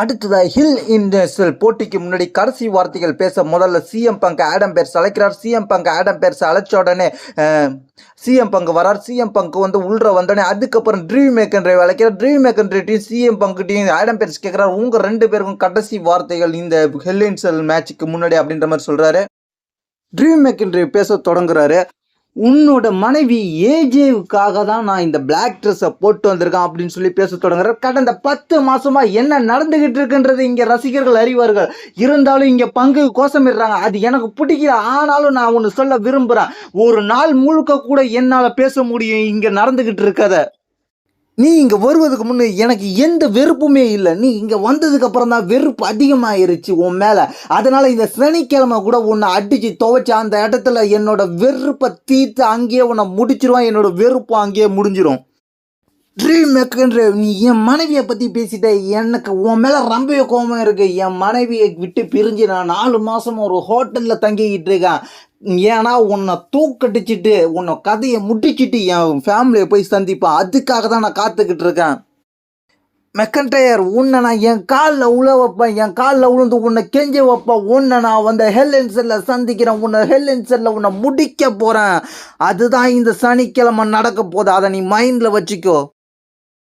அடுத்ததாக hill industrial போட்டிக்கு முன்னாடி கடைசி வார்த்தைகள் பேச முதல்ல சிஎம் பங்கு ஆடம் பேர்ஸ் அழைக்கிறார். சிஎம் பங்கு ஆடம் பேர்ஸ் அழைச்ச உடனே சிஎம் பங்கு வரார். சிஎம் பங்கு வந்து உள்ள வந்தோடனே அதுக்கப்புறம் ட்ரீம் மேக்கன்றை அழைக்கிறார். ட்ரீம் மேக்கன்றையும் சிஎம் பங்க்டையும் ஆடம் பேர்ஸ் கேட்குறாரு. உங்கள் ரெண்டு பேருக்கும் கடைசி வார்த்தைகள் இந்த ஹில் இண்டஸ்ட்ரியல் மேட்சுக்கு முன்னாடி அப்படின்ற மாதிரி சொல்கிறாரு ட்ரீம் மேக்கன்றை பேச தொடங்குறாரு. உன்னோட மனைவி ஏஜேவுக்காக தான் நான் இந்த பிளாக் ட்ரெஸ்ஸை போட்டு வந்திருக்கேன் அப்படின்னு சொல்லி பேச தொடங்குற கடந்த பத்து மாசமா என்ன நடந்துகிட்டு இருக்குன்றது இங்க ரசிகர்கள் அறிவார்கள். இருந்தாலும் இங்க பங்கு கோஷமிடுறாங்க. அது எனக்கு பிடிக்கல. ஆனாலும் நான் ஒன்று சொல்ல விரும்புகிறேன் ஒரு நாள் முழுக்க கூட என்னால் பேச முடியும். இங்க நடந்துகிட்டு இருக்கதை நீ இங்கே வருவதுக்கு முன்னே எனக்கு எந்த வெறுப்புமே இல்லை. நீ இங்கே வந்ததுக்கு அப்புறம் தான் வெறுப்பு அதிகமாகிருச்சு உன் மேலே. அதனால் இந்த சனிக்கிழமை கூட உன்னை அடித்து துவைச்ச அந்த இடத்துல என்னோட வெறுப்பை தீர்த்து அங்கேயே உன்னை முடிச்சிருவான். என்னோட வெறுப்பு அங்கேயே முடிஞ்சிடும் ட்ரீம் மேக்கர்ன்ற நீ என் மனைவியை பற்றி பேசிட்ட எனக்கு உன் மேலே ரொம்பவே கோபம் இருக்குது என் மனைவியை விட்டு பிரிஞ்சு நான் நாலு மாதம் ஒரு ஹோட்டலில் தங்கிக்கிட்டு இருக்கேன். ஏன்னா உன்னை தூக்கடிச்சிட்டு உன்னை கதையை முடிச்சிட்டு என் ஃபேமிலியை போய் சந்திப்பேன். அதுக்காக தான் நான் காத்துக்கிட்டு இருக்கேன். மெக்கன்டையர் உன்னை நான் என் காலில் உழ வைப்பேன். என் காலில் உழுந்து உன்னை கெஞ்ச வைப்பேன். உன்னை நான் வந்து ஹெல்லன்சரில் சந்திக்கிறேன். உன்னை ஹெல்லன்சரில் உன்னை முடிக்க போகிறேன் அதுதான் இந்த சனிக்கிழமை நடக்க போகுது. அதை நீ மைண்டில் வச்சுக்கோ.